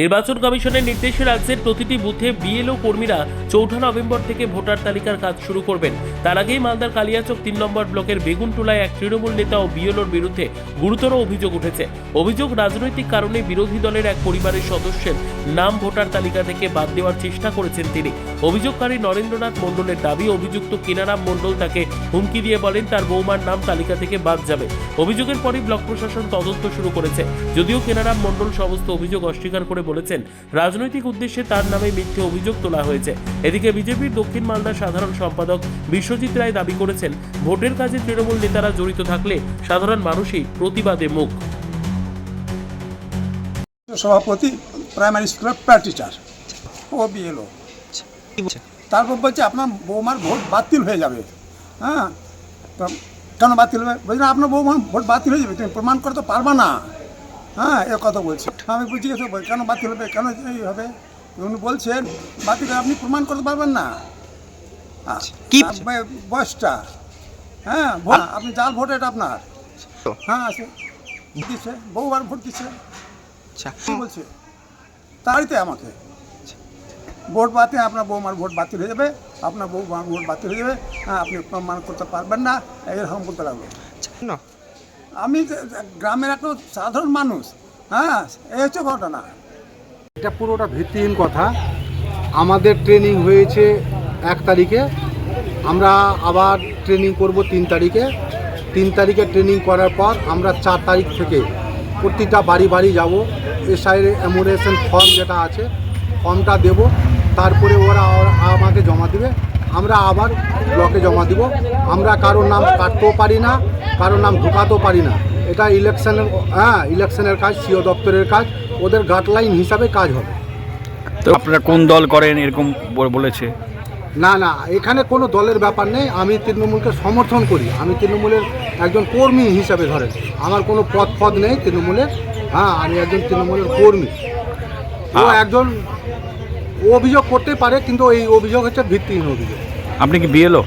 নির্বাচন কমিশনের নির্দেশে রাজ্যের প্রতিটি বুথে বিএলও কর্মীরা চৌঠা নভেম্বর থেকে ভোটার তালিকার কাজ শুরু করবেন। তার আগেই মালদার কালিয়াচক তিন নম্বর ব্লকের বেগুনটোলায় এক তৃণমূল নেতা ও বিএলওর বিরুদ্ধে গুরুতর অভিযোগ উঠেছে। অভিযোগ রাজনৈতিক কারণে বিরোধী দলের এক পরিবারের সদস্যের নাম ভোটার তালিকা থেকে বাদ দেওয়ার চেষ্টা করেছেন তিনি। অভিযোগকারী নরেন্দ্রনাথ মণ্ডলের দাবি, অভিযুক্ত কিনারাম মণ্ডল তাকে হুমকি দিয়ে বলেন, তার বৌমার নাম তালিকা থেকে বাদ যাবে। অভিযোগের পরই ব্লক প্রশাসন তদন্ত শুরু করেছে। যদিও কেনারাম মণ্ডল সমস্ত অভিযোগ অস্বীকার করে বলেছেন, রাজনৈতিক উদ্দেশ্যে তার নামে মিথ্যে অভিযোগ তোলা হয়েছে। এদিকে বিজেপির দক্ষিণ মালদার সাধারণ সম্পাদক বিশ্বজিৎ রায় দাবি করেছেন, ভোটের কাজে তৃণমূল নেতারা জড়িত থাকলে সাধারণ মানুষই প্রতিবাদে মুখ। সভাপতি প্রাইমারি স্কুলের প্রায় টিচার ও বিএলও তারপর বলছে, আপনার বৌমার ভোট বাতিল হয়ে যাবে। হ্যাঁ? কেন বাতিল হবে? বলছি, আপনার বৌমার ভোট বাতিল হয়ে যাবে, তুমি প্রমাণ করতে পারবা না। হ্যাঁ এ কথা বলছে। আমি বুঝি গেছি কেন বাতিল হবে কেন এই হবে? উনি বলছেন বাতিল আপনি প্রমাণ করতে পারবেন না। হ্যাঁ, কি বয়সটা। হ্যাঁ আপনি যার ভোট এটা আপনার। হ্যাঁ আছে দিচ্ছে বউবার ভোট দিচ্ছে। আচ্ছা। বলছে? তাড়িতে আমাকে। ভোট বাতিল আপনার বৌমার ভোট বাতিল হয়ে যাবে আপনার বৌমার ভোট বাতিল হয়ে যাবে। হ্যাঁ আপনি প্রমাণ করতে পারবেন না এরকম বলতে লাগল। আচ্ছা, না আমি গ্রামের একটা সাধারণ মানুষ হ্যাঁ এই হচ্ছে ঘটনা। এটা পুরোটা ভিত্তিহীন কথা। আমাদের ট্রেনিং হয়েছে এক তারিখে। আমরা আবার ট্রেনিং করব তিন তারিখে। তিন তারিখে ট্রেনিং করার পর আমরা চার তারিখ থেকে প্রতিটা বাড়ি বাড়ি যাব। এসআইয়ের অ্যামোরেশন ফর্ম যেটা আছে ফর্মটা দেব। তারপরে ওরা আমাকে জমা দেবে। আমরা আবার ব্লকে জমা দিব। আমরা কারোর নাম কাটতেও পারি না কারোর নাম ঢুকাতেও পারি না। এটা ইলেকশনের হ্যাঁ ইলেকশনের কাজ সিও দপ্তরের কাজ। ওদের গাইডলাইন হিসাবে কাজ হবে। তো আপনারা কোন দল করেন এরকম বলেছে? না না এখানে কোনো দলের ব্যাপার নেই। আমি তৃণমূলকে সমর্থন করি। আমি তৃণমূলের একজন কর্মী হিসাবে ধরেন। আমার কোনো পদ পদ নেই তৃণমূলের। হ্যাঁ আমি একজন তৃণমূলের কর্মী। ও একজন ও অভিযোগ করতে পারে কিন্তু এই অভিযোগ হচ্ছে ভিত্তিহীন অভিযোগ। আপনি কি বিএলও?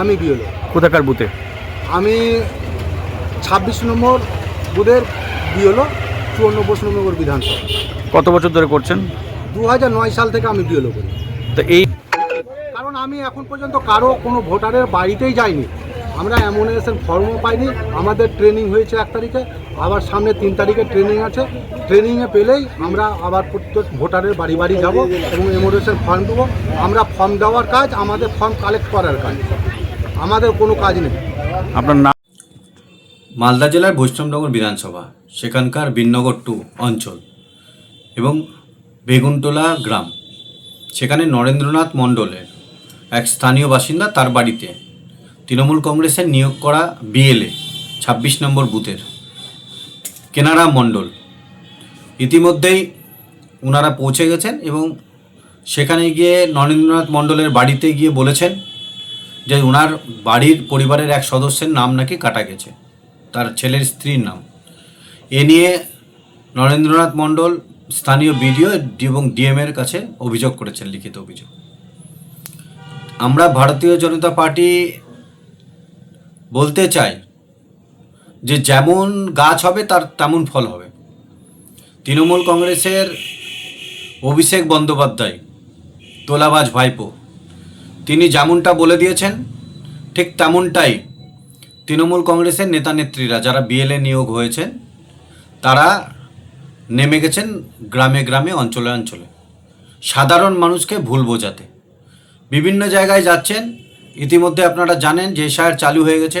আমি বিয়েলো কোথাকার বুথে? আমি ছাব্বিশ নম্বর বুধের বিয়েলো চুয়ান্ন নম্বর বিধানসভা। কত বছর ধরে করছেন? দু নয় সাল থেকে আমি বিয়েলো করি। তো এই কারণ আমি এখন পর্যন্ত কারও কোনো ভোটারের বাড়িতেই যাইনি। আমরা অ্যামোনেশন ফর্মও পাইনি। আমাদের ট্রেনিং হয়েছে এক তারিখে। আবার সামনে তিন তারিখে ট্রেনিং আছে। ট্রেনিংয়ে পেলেই আমরা আবার প্রত্যেক ভোটারের বাড়ি বাড়ি যাব এবং অ্যামোনেশন ফর্ম দেবো। আমরা ফর্ম দেওয়ার কাজ আমাদের ফর্ম কালেক্ট করার কাজ। আমাদের কোনো কাজ নেই। আপনার নাম? মালদা জেলার বৈষ্ণবনগর বিধানসভা সেখানকার বিননগর টু অঞ্চল এবং বেগুনটোলা গ্রাম। সেখানে নরেন্দ্রনাথ মণ্ডলের এক স্থানীয় বাসিন্দা তার বাড়িতে তৃণমূল কংগ্রেসের নিয়োগ করা বিএলএ ছাব্বিশ নম্বর বুথের। কেনারাম মণ্ডল। ইতিমধ্যেই ওনারা পৌঁছে গেছেন এবং সেখানে গিয়ে নরেন্দ্রনাথ মণ্ডলের বাড়িতে গিয়ে বলেছেন যে ওনার বাড়ির পরিবারের এক সদস্যের নাম নাকি কাটা গেছে। তার ছেলের স্ত্রীর নাম। এ নিয়ে নরেন্দ্রনাথ মণ্ডল স্থানীয় বিডিও এবং ডিএমের কাছে অভিযোগ করেছেন, লিখিত অভিযোগ। আমরা ভারতীয় জনতা পার্টি বলতে চাই যে যেমন গাছ হবে, তার তেমন ফল হবে। তৃণমূল কংগ্রেসের অভিষেক বন্দ্যোপাধ্যায়, তোলাবাজ ভাইপো, তিনি যেমনটা বলে দিয়েছেন, ঠিক তেমনটাই তৃণমূল কংগ্রেসের নেতা নেত্রীরা যারা বিএলএ নিয়োগ হয়েছেন, তারা নেমে গেছেন গ্রামে গ্রামে, অঞ্চলে অঞ্চলে। সাধারণ মানুষকে ভুল বোঝাতে। বিভিন্ন জায়গায় যাচ্ছেন। ইতিমধ্যে আপনারা জানেন যে এশায়ার চালু হয়ে গেছে।